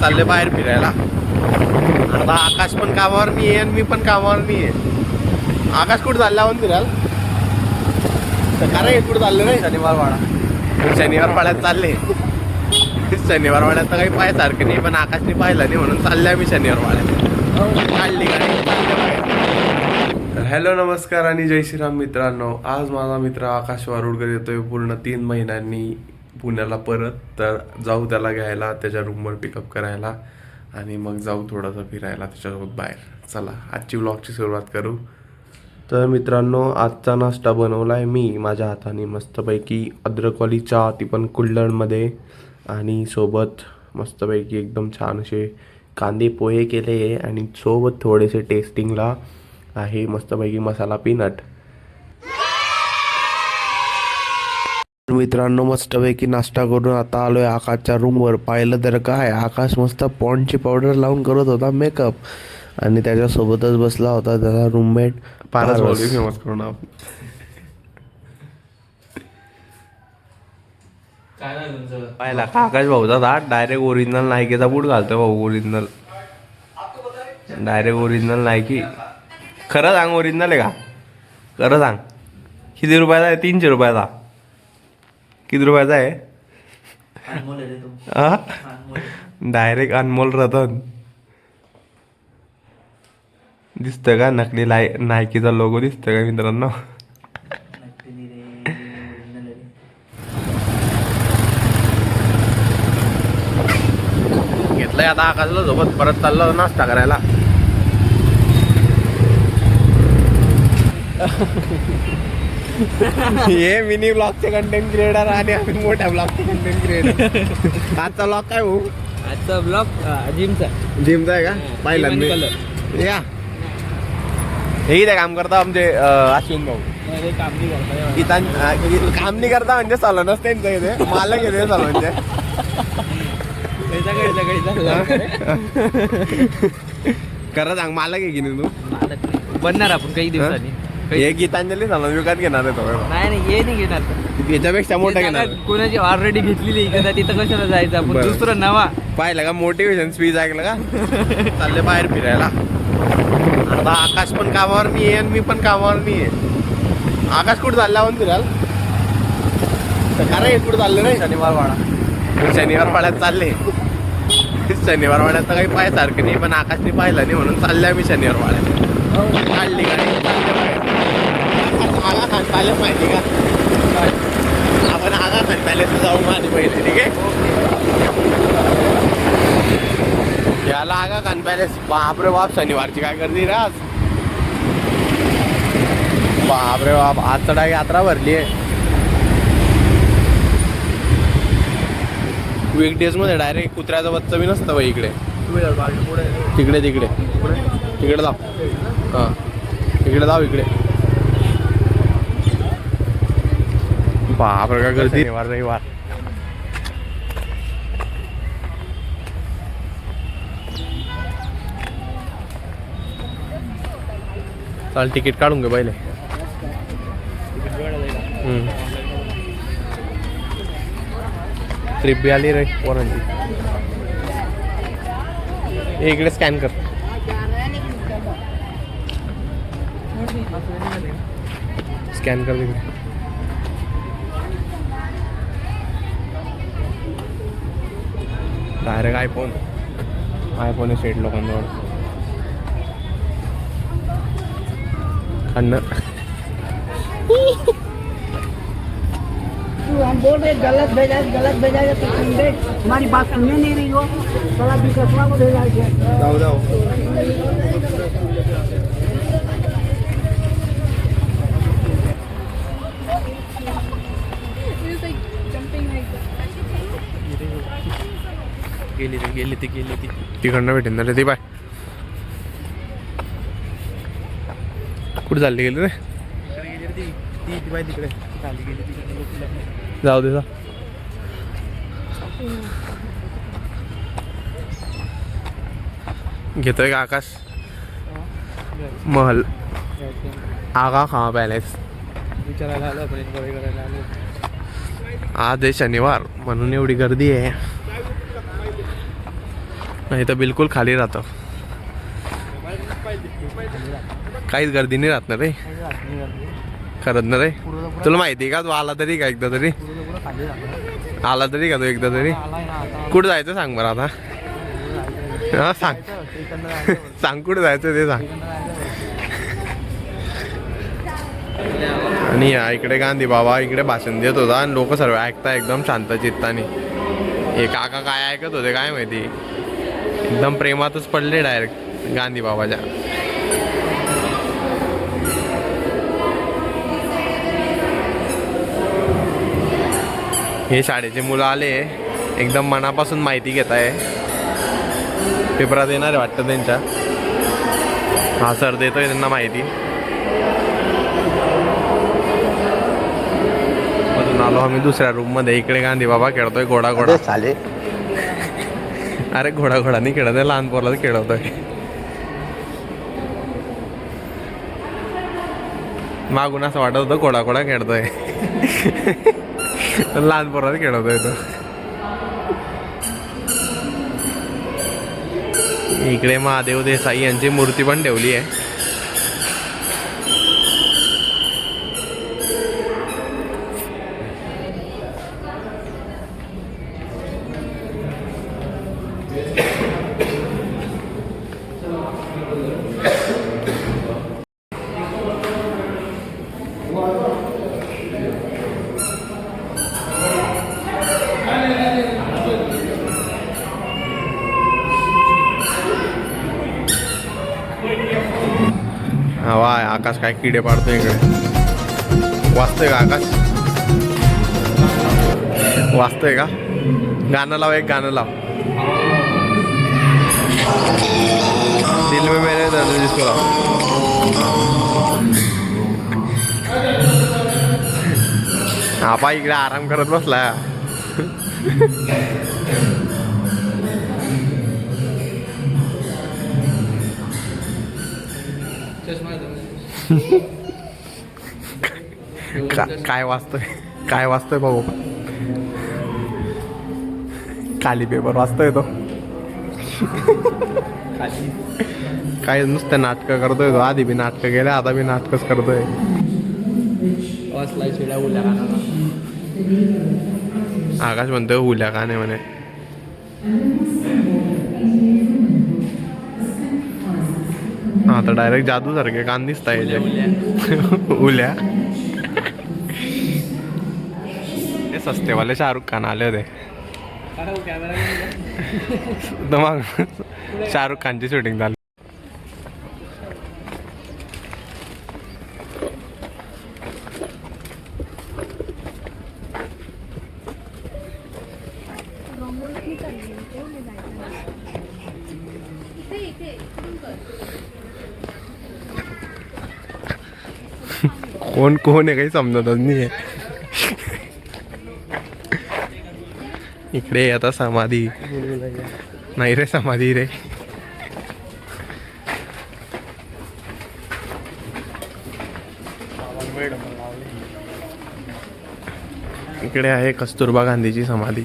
चालले बाहेर फिरायला. आता आकाश पण कामावर नाही आहे आणि मी पण कामावर नाही आहे आकाश कुठं चालला म्हणून फिरायला? खरं कुठं चाललं नाही? शनिवार वाडा शनिवार वाड्यात चालले. शनिवार वाड्यात तर काही पाहायसारखं नाही पण आकाशने पाहिलं नाही म्हणून चालले आम्ही शनिवार वाड्यात चालले. तर हॅलो नमस्कार आणि जय श्रीराम मित्रांनो. आज माझा मित्र आकाश वारुडकर येतोय. पूर्ण तीन महिन्यांनी पुण्याला परत तर जाऊ त्याला घ्यायला त्याच्या रूमवर पिकअप करायला आणि मग जाऊ थोडंसं फिरायला त्याच्यासोबत बाहेर. चला आजची व्लॉगची सुरुवात करू. तर मित्रांनो आजचा नाश्ता बनवला आहे मी माझ्या हाताने मस्तपैकी. अद्रकवाली चहा ती पण कुल्लडमध्ये आणि सोबत मस्तपैकी एकदम छान असे कांदे पोहे केले आहे आणि सोबत थोडेसे टेस्टिंगला आहे मस्तपैकी मसाला पीनट मित्रांनो मस्तपैकी नाश्ता करून आता आलोय आकाशच्या रूमवर पाहिलं तर काय आकाश मस्त पॉन्डची पावडर लावून करत होता मेकअप आणि त्याच्यासोबतच बसला होता त्याचा रूममेट पारस फेमस करून पाहिला का आकाश भाऊचा हा डायरेक्ट ओरिजिनल नायकीचा बूट घालतोय भाऊ ओरिजिनल डायरेक्ट ओरिजिनल नायकी. खरं सांग ओरिजिनल आहे का? खरं सांग. किती रुपयाचा आहे? तीनशे रुपयाचा. किती रुपयाचा आहे? अनमोल आहे रे तू. हा? अनमोल डायरेक्ट अनमोल रतन. दिसतंय का नकली लाय नायकीचा लोगो दिसतोय का मित्रांनो. घेतलंय आता आकाशला सोबत परत चाललो नाश्ता करायला. हे मिनी ब्लॉगचे कंटेंट क्रिएटर आणि आम्ही मोठ्या ब्लॉगचे कंटेंट क्रिएटर आजचा ब्लॉग काय भाऊ? आजचा ब्लॉग जिमचा. जिमचा आहे का? पाहिला मी. या. हे इथे काम करता आमचे अश्विन भाऊ. काम नाही करता इथं म्हणजे सलूनच त्यांचं इथे. मालक येते सलूनचे. खरं सांग मालक आहे की नाही तू? बनणार आपण काही दिवसांनी. हे गीतांजली सलून विकत घेणार आहे तो नाही नाही हे नाही घेणार. याच्यापेक्षा मोठा घेणार. कोणाची ऑलरेडी घेतलेली आहे तिथं कशाला जायचं? आपण बरं. दुसरं नवा. पाहिलं का मोटिवेशन स्पीच ऐकलं का? चालले बाहेर फिरायला. आता आकाश पण कामावर नाही आहे आणि मी पण कामावर नाही आहे आकाश कुठं चालला म्हणून फिरायला? खरं कुठं चाललं नाही? शनिवार वाडा शनिवार वाड्यात चालले. शनिवार वाड्यात तर काही पाहायसारखं नाही पण आकाशने पाहिलं नाही म्हणून चालले आम्ही शनिवार वाड्यात काढली गाडी चालले बाहेर. आगा खान पॅलेस माहिती का? आपण आगा खान पॅलेस जाऊ माझी पहिले ठीक आहे? याला आगा खान पॅलेस बापरे बाप शनिवारची काय गर्दी रे आज? बापरे बाप आज डाय यात्रा भरली आहे. वीकडेजमध्ये डायरेक्ट कुत्र्याचं बच्चं बी नसतं बाई इकडे. तिकडे तिकडे. तिकडे जाऊ. हां. इकडे जाऊ इकडे. बापरे का गर्दी रविवार रविवार चाल तिकीट काढून घे पहिले ट्रिप बी आली रे पोरांची इकडे स्कॅन कर स्कॅन कर तिकडे डायरेक्ट आयफोन आयफोन आहे सेट लोकांजवळ. अन्न तू हम बोल रहे गलत भेजा गलत भेजा तो तुम देख हमारी बात सुनने नहीं रही हो। साला बिकसवा को भेजा है। जाऊ गेली ती गेली ती गेली ती. तिकडनं भेटेन ना रे ती बाय. कुठे चालली गेली रे? जाऊ दे जा. घेतोय का आकाश? महल. आगा खा पॅलेस विचारायला आलो आपण enquiry करायला आलो. आज आहे शनिवार म्हणून एवढी गर्दी आहे. नाही तर बिलकुल खाली राहतं. काहीच गर्दी नाही राहत ना रे. खरंच ना रे. तुला माहिती आहे का? तू आला तरी का एकदा तरी? आला तरी का तू एकदा तरी? कुठं जायचं सांग बरं आता? हा सांग. सांग कुठं जायचं ते सांग. आणि या इकडे गांधी बाबा इकडे भाषण देत होता आणि लोक सर्व ऐकता एकदम शांत चित्ताने. हे काका काय ऐकत होते काय माहिती? एकदम प्रेमातच पडले डायरेक्ट गांधी बाबाच्या. हे शाळेचे मुलं आले. एकदम मनापासून माहिती घेत आहे पेपरात येणार आहे वाटतं त्यांच्या. हा सर देतोय त्यांना माहिती. अजून आलो आम्ही दुसऱ्या रूममध्ये. इकडे गांधी बाबा खेळतोय घोडा घोडा चालेल अरे घोडा घोडा नाही खेळत आहे लहान पोराला खेळवतोय. मागून असं वाटत होतं घोडा घोडा खेळतोय. लहान पोराला खेळवतोय तो. इकडे महादेव देसाई यांची मूर्ती पण ठेवली आहे हवा आहे आकाश काय किडे पाडतो इकडे. वाचतोय का आकाश? वाचतोय का? गाणं लाव एक गाणं लाव. दिल में मेरे दर्द जिसको लाव आपा इकडे आराम करत बसला का- काय वाचतोय? काय वाचतोय भाऊ खाली पेपर वाचतोय तो. काय नुसतं नाटकं करतोय तो. आधी बी नाटकं केल्या आता बी नाटकच करतोय. उल्या आकाश म्हणतोय हुल्या का नाही म्हणे. हा तर डायरेक्ट जादू सारखे कान दिसताय याचे. उल्या. हे सस्तेवाले शाहरुख खान आले होते. तर मग शाहरुख खानची शूटिंग झाली. कोण कोण आहे काही समजतच नाही आहे इकडे आता समाधी. नाही रे समाधी रे. इकडे आहे कस्तुरबा गांधीची समाधी.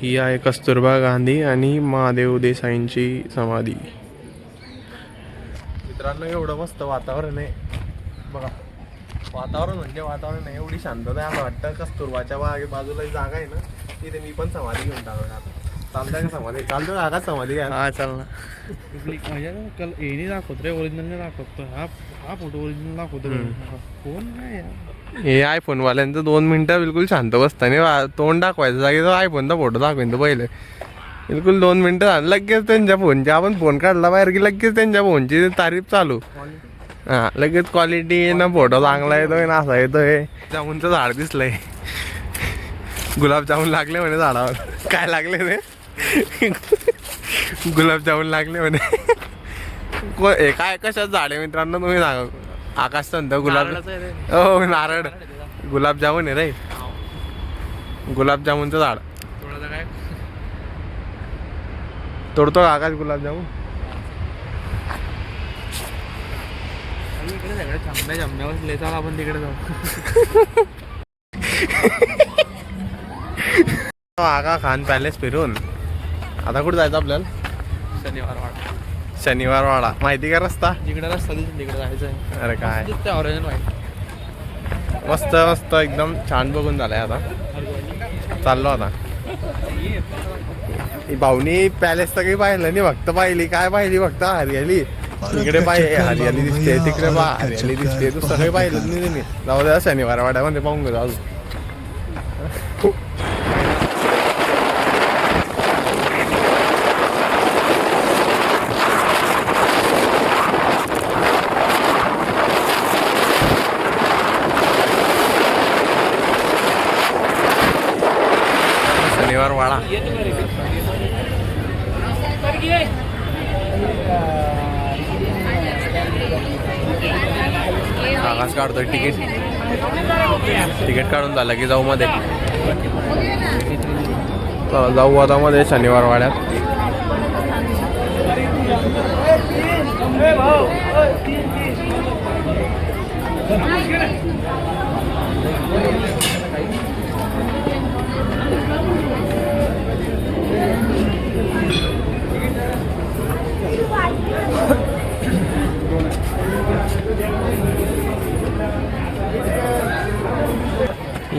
ही आहे कस्तुरबा गांधी आणि महादेव देसाईंची समाधी. मित्रांनो एवढं मस्त वातावरण आहे. बघा वातावरण म्हणजे वातावरण आहे एवढी शांतता आहे वाटतं. कस्तुरबाच्या बागे बाजूला एक जागा आहे ना तिथे मी पण समाधी घेऊन टाकणार आता. चालतंय का समाधी? चालतं आकाश समाधी घ्या हा चाल ना. माझ्या कल हे नाही दाखवत रे ओरिजिनल नाही दाखवतो. हा हा फोटो ओरिजिनल दाखवतो रे. फोन नाही यार. हे आयफोन वाल्यांचं दोन मिनिटं बिलकुल शांत बसताना तोंड दाखवायचं जागी तो आयफोनचा फोटो दाखवेन तो पहिले. बिलकुल दोन मिनिटं झालं लगेच त्यांच्या फोनची आपण फोन काढला बाहेर की लगेच त्यांच्या फोनची तारीफ चालू. हा लगेच क्वालिटी ना फोटो चांगला येतोय ना असा येतोय. जामुनचं झाड दिसलंय. गुलाबजामुन लागले म्हणे झाडावर. काय लागले रे गुलाबजामुन लागले म्हणे. काय कशात झाड मित्रांनो? तुम्ही सांगा. आकाश संत गुलाब. हो नारळ. गुलाबजामुन आहे रे. गुलाबजामुनचं झाड. तोडतो का आकाश गुलाबजामुन? आपण तिकडे जाऊ. आगा खान पॅलेस फिरून. आता कुठं जायचं आपल्याला? शनिवार शनिवार वाडा. माहिती का रस्ता? जिकडे रस्ता तिकडे जायचं आहे. अरे काय? दिसतंय ऑरेंज व्हाईट मस्त मस्त एकदम छान बघून झालंय आता. चाललो आता. ही भाऊनी पॅलेस तर काही पाहिलं नाही फक्त पाहिली. काय पाहिली? फक्त हरियाली. इकडे पाहिजे हरियाली दिसते तिकडे पा हरियाली दिसते. तू सगळे पाहिलं नाही त्यांनी जाऊ द्या शनिवार वाड्यामध्ये पाहून घेतो अजून. शनिवार काढतोय तिकीट. तिकीट काढून झालं की जाऊ मध्ये. जाऊ आता मध्ये शनिवार वाड्यात.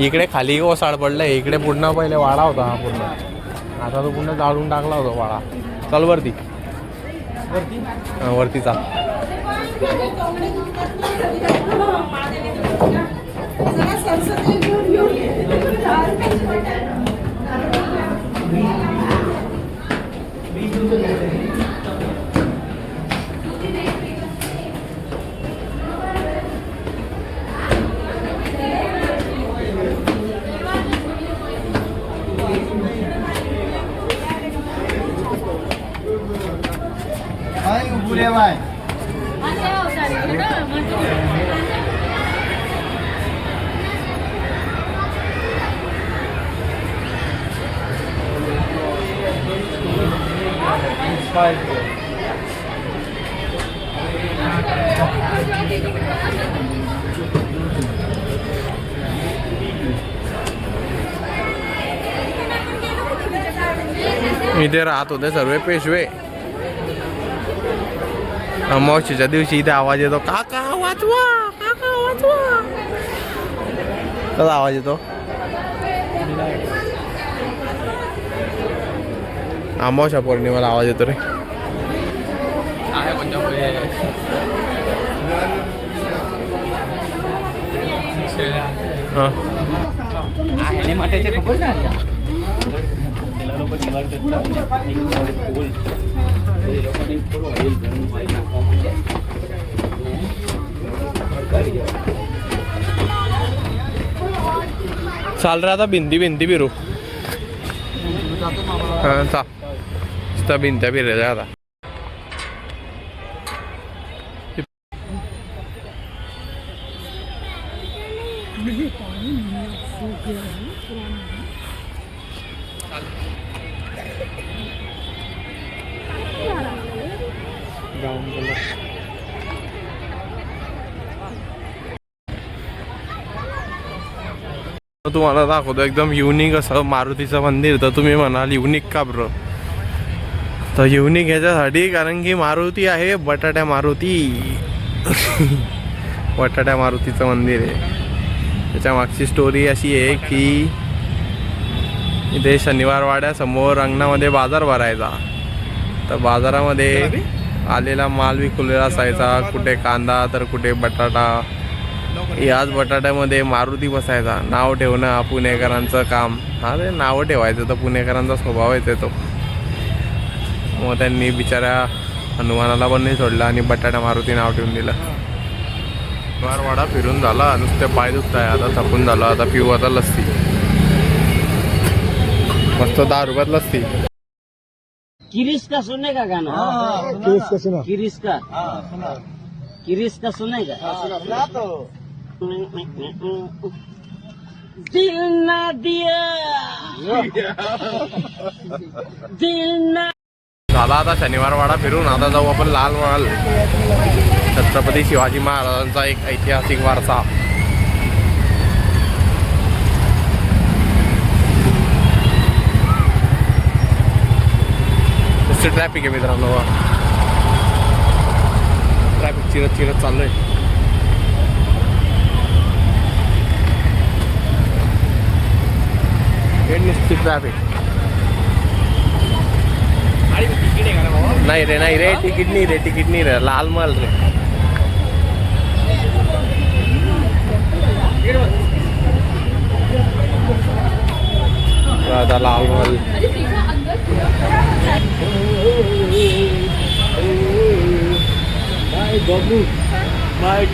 इकडे खाली ओसाड पडलंय इकडे पूर्ण पहिले वाडा होता हा पूर्ण. आता तो पूर्ण जाळून टाकला होता वाडा. चल वरती. हा, वरती चाल. इथे राहत होते सर्व पेशवे अमावशीच्या दिवशी इथे आवाज येतो काका वाचवा काका वाचवा कसा आवाज येतो अमावशा पौर्णिमेला आवाज येतो रे आहे कोणत्या हा आहे मठाचे खबर ना चाल रहा था भिंती भिंती फिरू हाँ चा नुसता भिंत्या फिरायच्या आता ब्राऊन कलर तुम्हाला दाखवतो एकदम युनिक असं मारुतीचं मंदिर. तर तुम्ही म्हणाल युनिक का ब्र तर युनिक ह्याच्यासाठी कारण की मारुती आहे बटाट्या मारुती. बटाट्या मारुतीचं मंदिर आहे. त्याच्या मागची स्टोरी अशी आहे की इथे शनिवार वाड्यासमोर अंगणामध्ये बाजार भरायचा. तर बाजारामध्ये आलेला माल विकलेला असायचा. कुठे कांदा तर कुठे बटाटा. याच बटाट्यामध्ये मारुती बसायचा. नाव ठेवणं हा पुणेकरांचं काम. हा ते नावं ठेवायचं. तर पुणेकरांचा स्वभाव येते तो. मग त्यांनी बिचाऱ्या हनुमानाला पण नाही सोडलं आणि बटाटा मारुती नाव ठेवून दिलं. वाडा फिरून झाला. नुसते पाय दुखताय. आता थकून झालं. आता पिऊ आता लस्सी. मस्त दहा रुपयात लस्सी. किरिस का सुनने का गाना किरिस का सुना किरिस का किरिस का सुने का दिल ना दिया दिल ना झाला आता शनिवार वाडा फिरून आता जाऊ आपण लाल महाल. छत्रपती शिवाजी महाराजांचा एक ऐतिहासिक वारसा. नुसते ट्रॅफिक आहे मित्रांनो? ट्रॅफिक चिरत चिरत चाललोय. आहे नुसती ट्रॅफिक नाही रे नाही रे तिकीट नाही रे तिकीट नाही रे. लाल माल रे. लाल लाल महल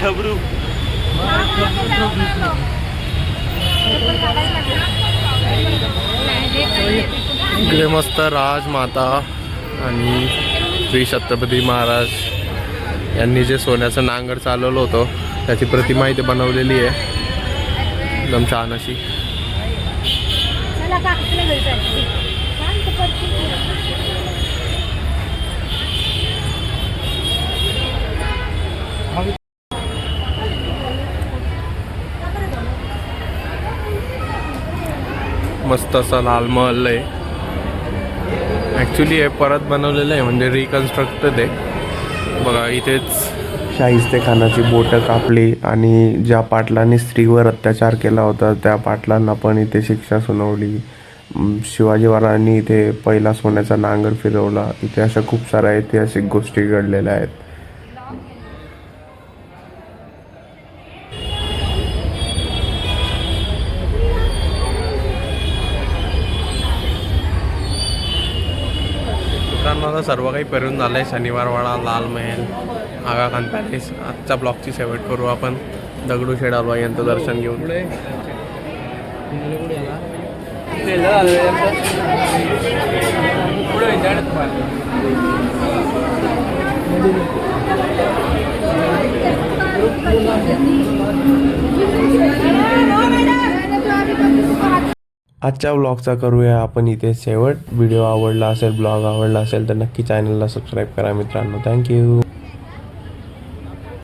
इकडे मस्त राजमाता आणि श्री छत्रपती महाराज यांनी जे सोन्याचं नांगर चालवलं होतं त्याची प्रतिमा इथे बनवलेली आहे. एकदम छान अशी. मस्त असा लाल महल आहे. ॲक्च्युली हे परत बनवलेलं आहे म्हणजे रिकन्स्ट्रक्टेड आहे. बघा इथेच शाहिस्ते खानाची बोटं कापली आणि ज्या पाटलांनी स्त्रीवर अत्याचार केला होता त्या पाटलांना पण इथे शिक्षा सुनावली. शिवाजी महाराजांनी इथे पहिला सोन्याचा नांगर फिरवला. इथे अशा खूप साऱ्या ऐतिहासिक गोष्टी घडलेल्या आहेत. सर्व काही फिरून झालं आहे शनिवारवाडा लाल महल आगा खान पॅलेस. आजच्या ब्लॉकची शेवट करू आपण. दगडूशेठ हलवाई यांचं दर्शन घेऊन. पुढे आजच्या ब्लॉगचा करूया आपण इथे शेवट. व्हिडिओ आवडला असेल ब्लॉग आवडला असेल तर नक्की चॅनलला सबस्क्राईब करा मित्रांनो. थँक्यू